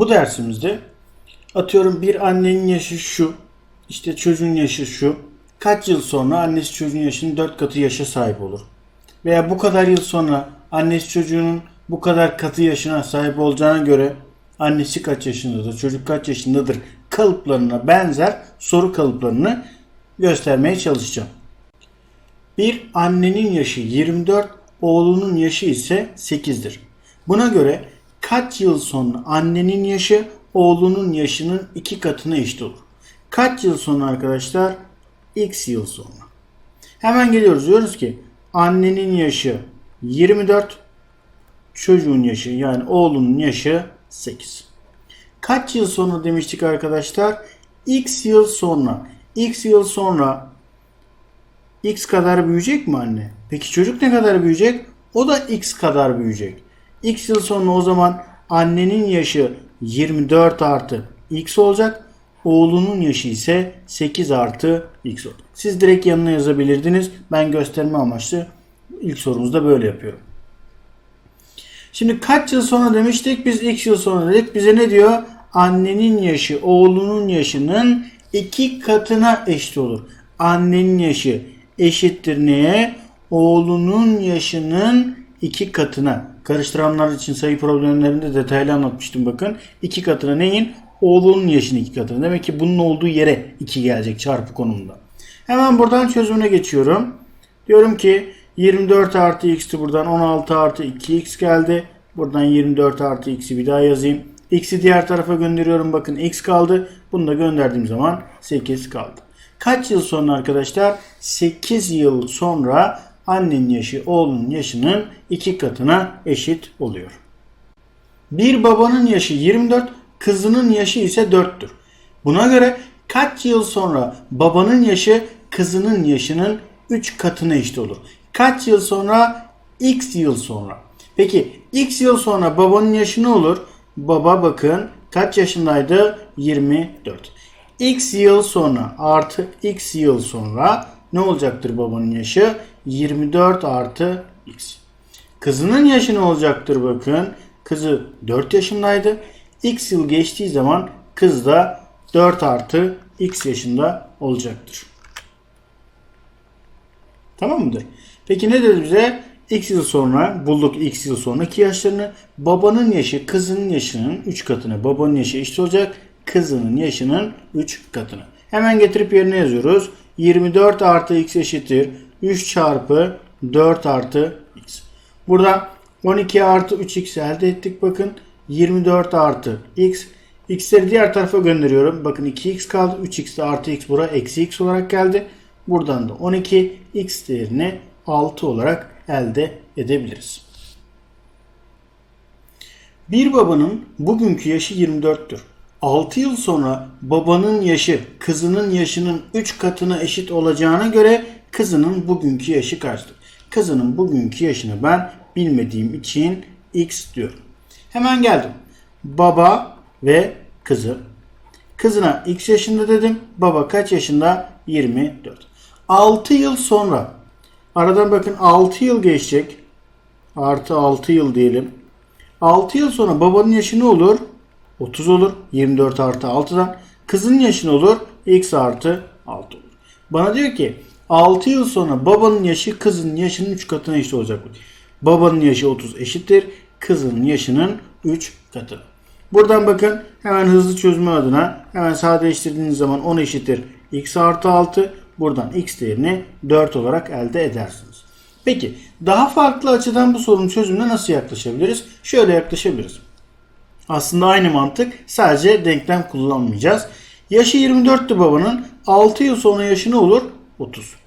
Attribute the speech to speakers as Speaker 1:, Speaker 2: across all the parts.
Speaker 1: Bu dersimizde atıyorum bir annenin yaşı şu, işte çocuğun yaşı şu. Kaç yıl sonra annesi çocuğun yaşının 4 katı yaşa sahip olur? Veya bu kadar yıl sonra annesi çocuğunun bu kadar katı yaşına sahip olacağına göre annesi kaç yaşındadır, çocuk kaç yaşındadır kalıplarına benzer soru kalıplarını göstermeye çalışacağım. Bir annenin yaşı 24, oğlunun yaşı ise 8'dir. Buna göre kaç yıl sonra annenin yaşı oğlunun yaşının iki katına eşit olur? Kaç yıl sonra arkadaşlar? X yıl sonra. Hemen geliyoruz. Diyoruz ki annenin yaşı 24, çocuğun yaşı yani oğlunun yaşı 8. Kaç yıl sonra demiştik arkadaşlar? X yıl sonra. X yıl sonra X kadar büyüyecek mi anne? Peki çocuk ne kadar büyüyecek? O da X kadar büyüyecek. X yıl sonra o zaman annenin yaşı 24 artı X olacak. Oğlunun yaşı ise 8 artı X olacak. Siz direkt yanına yazabilirdiniz. Ben gösterme amaçlı ilk sorumuzda böyle yapıyorum. Şimdi kaç yıl sonra demiştik? Biz X yıl sonra dedik. Bize ne diyor? Annenin yaşı oğlunun yaşının iki katına eşit olur. Annenin yaşı eşittir neye? Oğlunun yaşının iki katına. Karıştıranlar için sayı problemlerinde detaylı anlatmıştım bakın. İki katına neyin? Oğlunun yaşının iki katına. Demek ki bunun olduğu yere 2 gelecek çarpı konumunda. Hemen buradan çözümüne geçiyorum. Diyorum ki 24 artı x'ti buradan 16 artı 2x geldi. Buradan 24 artı x'i bir daha yazayım. X'i diğer tarafa gönderiyorum. Bakın x kaldı. Bunu da gönderdiğim zaman 8 kaldı. Kaç yıl sonra arkadaşlar? 8 yıl sonra annenin yaşı oğlunun yaşının iki katına eşit oluyor. Bir babanın yaşı 24, kızının yaşı ise 4'tür. Buna göre kaç yıl sonra babanın yaşı kızının yaşının 3 katına eşit olur? Kaç yıl sonra? X yıl sonra. Peki X yıl sonra babanın yaşı ne olur? Baba bakın kaç yaşındaydı? 24. X yıl sonra artı X yıl sonra ne olacaktır babanın yaşı? 24 artı X. Kızının yaşı ne olacaktır bakın. Kızı 4 yaşındaydı. X yıl geçtiği zaman kız da 4 artı X yaşında olacaktır. Tamam mıdır? Peki ne dedi bize? X yıl sonra bulduk X yıl sonraki yaşlarını. Babanın yaşı kızının yaşının 3 katına. Babanın yaşı eşit olacak. Kızının yaşının 3 katına. Hemen getirip yerine yazıyoruz. 24 artı X eşittir. 3 çarpı 4 artı X. Burada 12 artı 3X elde ettik bakın. 24 artı X. X'leri diğer tarafa gönderiyorum. Bakın 2X kaldı. 3X de artı X buraya eksi X olarak geldi. Buradan da 12 X değerini 6 olarak elde edebiliriz. Bir babanın bugünkü yaşı 24'tür. 6 yıl sonra babanın yaşı kızının yaşının 3 katına eşit olacağına göre kızının bugünkü yaşı kaçtır? Kızının bugünkü yaşını ben bilmediğim için x diyorum. Hemen geldim. Baba ve kızı. Kızına x yaşında dedim. Baba kaç yaşında? 24. 6 yıl sonra aradan bakın 6 yıl geçecek. Artı 6 yıl diyelim. 6 yıl sonra babanın yaşı ne olur? 30 olur. 24 artı 6'dan. Kızın yaşı ne olur? X artı 6 olur. Bana diyor ki 6 yıl sonra babanın yaşı kızın yaşının 3 katına eşit olacak. Babanın yaşı 30 eşittir. Kızının yaşının 3 katı. Buradan bakın hemen hızlı çözme adına hemen sadeleştirdiğiniz zaman 10 eşittir. X artı 6. Buradan x değerini 4 olarak elde edersiniz. Peki daha farklı açıdan bu sorunun çözümüne nasıl yaklaşabiliriz? Şöyle yaklaşabiliriz. Aslında aynı mantık sadece denklem kullanmayacağız. Yaşı 24'tü babanın. 6 yıl sonra yaşı ne olur? 30.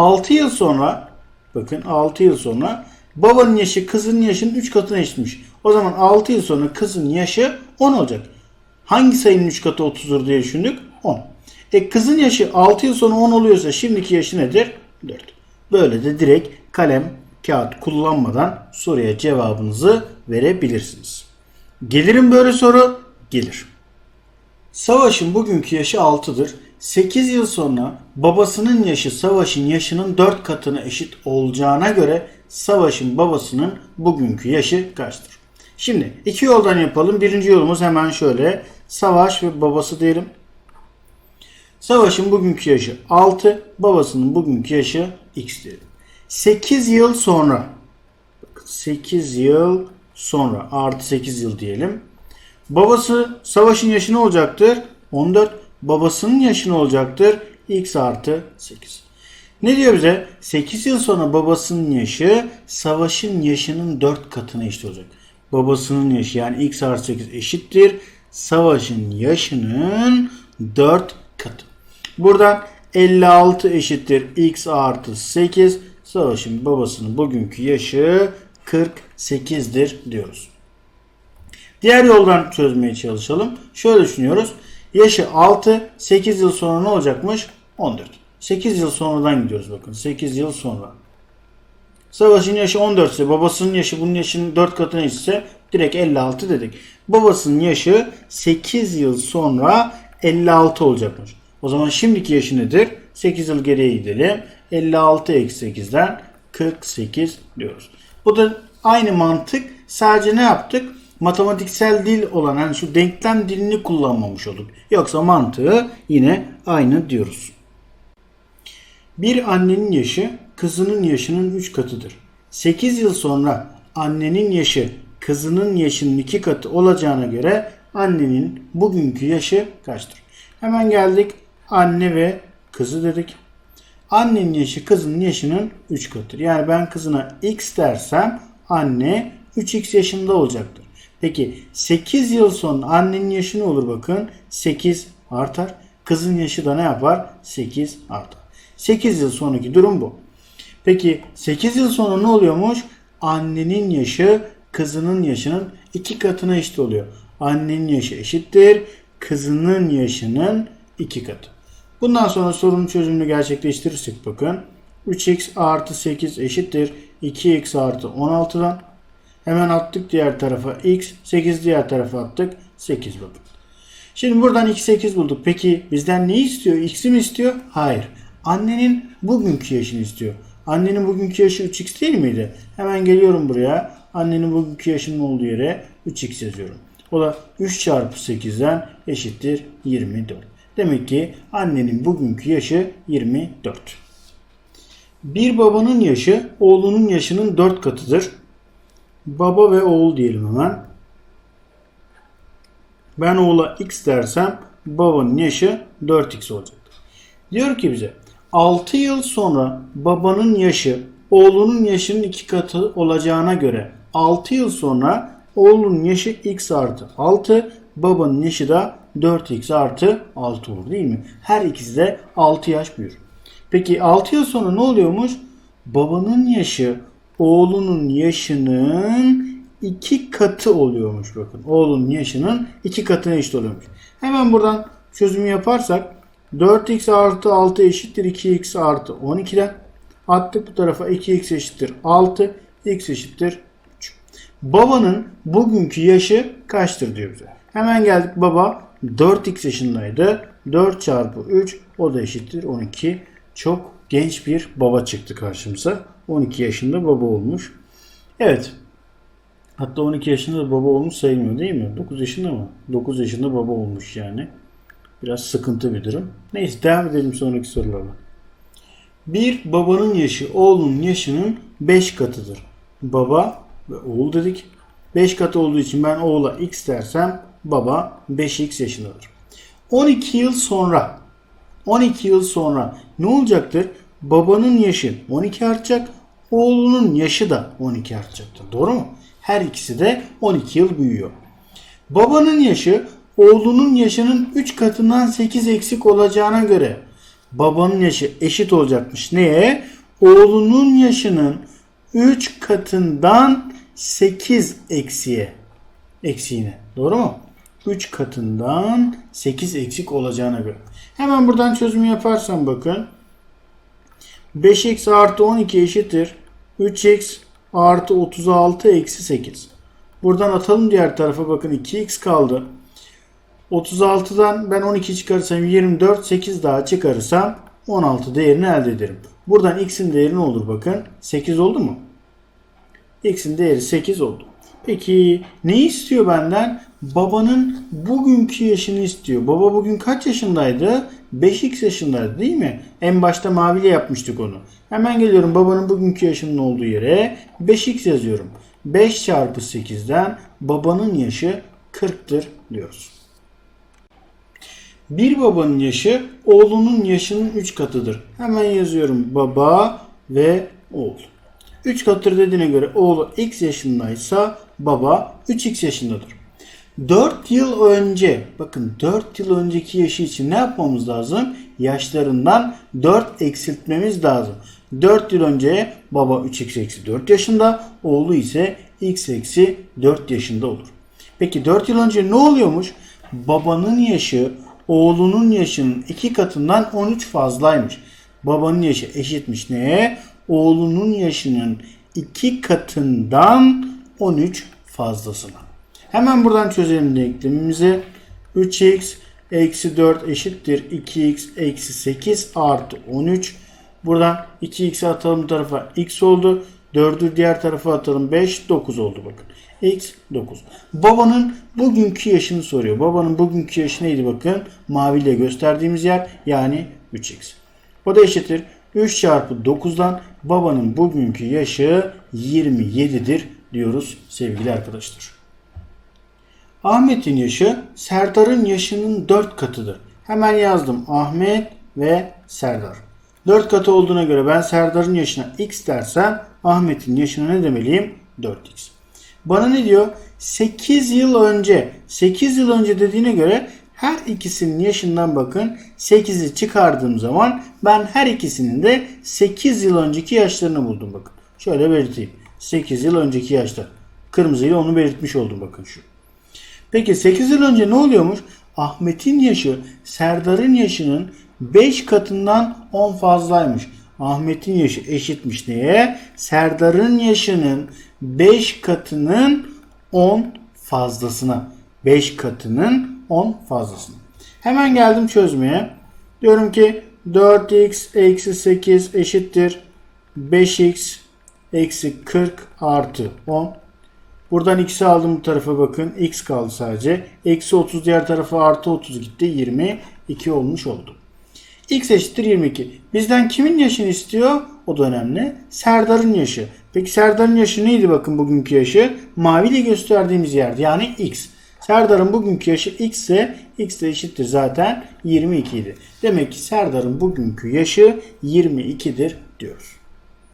Speaker 1: 6 yıl sonra bakın 6 yıl sonra babanın yaşı kızın yaşının 3 katına eşitmiş. O zaman 6 yıl sonra kızın yaşı 10 olacak. Hangi sayının 3 katı 30'dur diye düşündük? 10. E kızın yaşı 6 yıl sonra 10 oluyorsa şimdiki yaşı nedir? 4. Böyle de direkt kalem, kağıt kullanmadan soruya cevabınızı verebilirsiniz. Gelirim böyle soru? Gelir. Savaş'ın bugünkü yaşı 6'dır. 8 yıl sonra babasının yaşı Savaş'ın yaşının 4 katına eşit olacağına göre Savaş'ın babasının bugünkü yaşı kaçtır? Şimdi iki yoldan yapalım. Birinci yolumuz hemen şöyle. Savaş ve babası diyelim. Savaş'ın bugünkü yaşı 6, babasının bugünkü yaşı x diyelim. 8 yıl sonra bakın 8 yıl sonra artı 8 yıl diyelim. Babası Savaş'ın yaşı ne olacaktır? 14. Babasının yaşı ne olacaktır? x artı 8. Ne diyor bize? 8 yıl sonra babasının yaşı Savaş'ın yaşının 4 katına eşit olacak. Babasının yaşı yani x artı 8 eşittir. Savaş'ın yaşının 4 katı. Buradan 56 eşittir x artı 8. Savaş'ın babasının bugünkü yaşı 48'dir diyoruz. Diğer yoldan çözmeye çalışalım. Şöyle düşünüyoruz. Yaşı 6, 8 yıl sonra ne olacakmış? 14. 8 yıl sonradan gidiyoruz bakın. 8 yıl sonra. Savaş'ın yaşı 14 ise babasının yaşı bunun yaşının 4 katına ise direkt 56 dedik. Babasının yaşı 8 yıl sonra 56 olacakmış. O zaman şimdiki yaşı nedir? 8 yıl geriye gidelim. 56 eksi 8'den 48 diyoruz. Bu da aynı mantık. Sadece ne yaptık? Matematiksel dil olan hani şu denklem dilini kullanmamış olduk. Yoksa mantığı yine aynı diyoruz. Bir annenin yaşı kızının yaşının 3 katıdır. 8 yıl sonra annenin yaşı kızının yaşının 2 katı olacağına göre annenin bugünkü yaşı kaçtır? Hemen geldik anne ve kızı dedik. Annenin yaşı kızının yaşının 3 katıdır. Yani ben kızına x dersem anne 3x yaşında olacaktır. Peki 8 yıl sonra annenin yaşı ne olur bakın? 8 artar. Kızın yaşı da ne yapar? 8 artar. 8 yıl sonraki durum bu. Peki 8 yıl sonra ne oluyormuş? Annenin yaşı kızının yaşının 2 katına eşit oluyor. Annenin yaşı eşittir. Kızının yaşının 2 katı. Bundan sonra sorunun çözümünü gerçekleştirirsek bakın. 3x artı 8 eşittir. 2x artı 16'dan. Hemen attık diğer tarafa x. 8 diğer tarafa attık. 8 bakın. Şimdi buradan x 8 bulduk. Peki bizden ne istiyor? X'i mi istiyor? Hayır. Annenin bugünkü yaşını istiyor. Annenin bugünkü yaşı 3x değil miydi? Hemen geliyorum buraya. Annenin bugünkü yaşının olduğu yere 3x yazıyorum. O da 3 çarpı 8'den eşittir 24. Demek ki annenin bugünkü yaşı 24. Bir babanın yaşı oğlunun yaşının 4 katıdır. Baba ve oğul diyelim hemen. Ben oğula x dersem babanın yaşı 4x olacaktır. Diyor ki bize 6 yıl sonra babanın yaşı oğlunun yaşının 2 katı olacağına göre 6 yıl sonra oğlunun yaşı x artı 6 babanın yaşı da 4x artı 6 olur değil mi? Her ikisi de 6 yaş büyür. Peki 6 yıl sonra ne oluyormuş? Babanın yaşı oğlunun yaşının 2 katı oluyormuş bakın. Oğlunun yaşının 2 katına eşit oluyormuş. Hemen buradan çözümü yaparsak 4x artı 6 eşittir 2x artı 12'den. Attık bu tarafa 2x eşittir 6. x eşittir 3. Babanın bugünkü yaşı kaçtır diyor bize. Hemen geldik baba 4x yaşındaydı. 4 çarpı 3 o da eşittir 12. Çok genç bir baba çıktı karşımıza. 12 yaşında baba olmuş. Evet. Hatta 12 yaşında da baba olmuş sayılmıyor değil mi? 9 yaşında mı? 9 yaşında baba olmuş yani. Biraz sıkıntı bir durum. Neyse devam edelim sonraki sorularla. Bir babanın yaşı oğlunun yaşının 5 katıdır. Baba ve oğul dedik. 5 katı olduğu için ben oğula x dersem baba 5x yaşındadır. 12 yıl sonra 12 yıl sonra ne olacaktır? Babanın yaşı 12 artacak. Oğlunun yaşı da 12 artacaktır. Doğru mu? Her ikisi de 12 yıl büyüyor. Babanın yaşı oğlunun yaşının 3 katından 8 eksik olacağına göre babanın yaşı eşit olacakmış. Neye? Oğlunun yaşının 3 katından 8 eksiye. Eksiğine. Doğru mu? 3 katından 8 eksik olacağına göre. Hemen buradan çözümü yaparsam bakın. 5x artı 12 eşittir. 3x artı 36 eksi 8. Buradan atalım diğer tarafa bakın 2x kaldı. 36'dan ben 12 çıkarırsam 24, 8 daha çıkarırsam 16 değerini elde ederim. Buradan x'in değeri ne olur bakın? 8 oldu mu? x'in değeri 8 oldu. Peki ne istiyor benden? Babanın bugünkü yaşını istiyor. Baba bugün kaç yaşındaydı? 5x yaşındaydı değil mi? En başta maviyle yapmıştık onu. Hemen geliyorum babanın bugünkü yaşının olduğu yere 5x yazıyorum. 5 çarpı 8'den babanın yaşı 40'tır diyoruz. Bir babanın yaşı oğlunun yaşının 3 katıdır. Hemen yazıyorum baba ve oğul. 3 katıdır dediğine göre oğlu x yaşındaysa baba 3x yaşındadır. 4 yıl önce bakın 4 yıl önceki yaşı için ne yapmamız lazım? Yaşlarından 4 eksiltmemiz lazım. 4 yıl önce baba 3x eksi 4 yaşında oğlu ise x eksi 4 yaşında olur. Peki 4 yıl önce ne oluyormuş? Babanın yaşı oğlunun yaşının 2 katından 13 fazlaymış. Babanın yaşı eşitmiş neye? Oğlunun yaşının 2 katından 13 fazlasına. Hemen buradan çözelim denklemimizi. 3x eksi 4 eşittir 2x eksi 8 artı 13. Buradan 2x'i atalım bu tarafa x oldu. 4'ü diğer tarafa atalım 5 9 oldu bakın. x 9. Babanın bugünkü yaşını soruyor. Babanın bugünkü yaşı neydi bakın. Maviyle gösterdiğimiz yer yani 3x. O da eşittir. 3 çarpı 9'dan babanın bugünkü yaşı 27'dir diyoruz sevgili arkadaşlar. Ahmet'in yaşı Serdar'ın yaşının 4 katıdır. Hemen yazdım Ahmet ve Serdar. 4 katı olduğuna göre ben Serdar'ın yaşına x dersem Ahmet'in yaşına ne demeliyim? 4x. Bana ne diyor? 8 yıl önce. 8 yıl önce dediğine göre her ikisinin yaşından bakın 8'i çıkardığım zaman ben her ikisinin de 8 yıl önceki yaşlarını buldum bakın. Şöyle belirteyim. 8 yıl önceki yaşlar. Kırmızıyla onu belirtmiş oldum bakın şu. Peki 8 yıl önce ne oluyormuş? Ahmet'in yaşı Serdar'ın yaşının 5 katından 10 fazlaymış. Ahmet'in yaşı eşitmiş neye? Serdar'ın yaşının 5 katının 10 fazlasına. 5 katının 10 fazlasına. Hemen geldim çözmeye. Diyorum ki 4x eksi 8 eşittir 5x eksi 40 artı 10. Buradan x'i aldım bu tarafa bakın. x kaldı sadece. Eksi 30 diğer tarafa artı 30 gitti. 22 olmuş oldu. x eşittir 22. Bizden kimin yaşını istiyor? O da önemli. Serdar'ın yaşı. Peki Serdar'ın yaşı neydi bakın bugünkü yaşı? Maviyle gösterdiğimiz yerde yani x. Serdar'ın bugünkü yaşı x ise x de eşittir zaten 22 idi. Demek ki Serdar'ın bugünkü yaşı 22'dir diyoruz.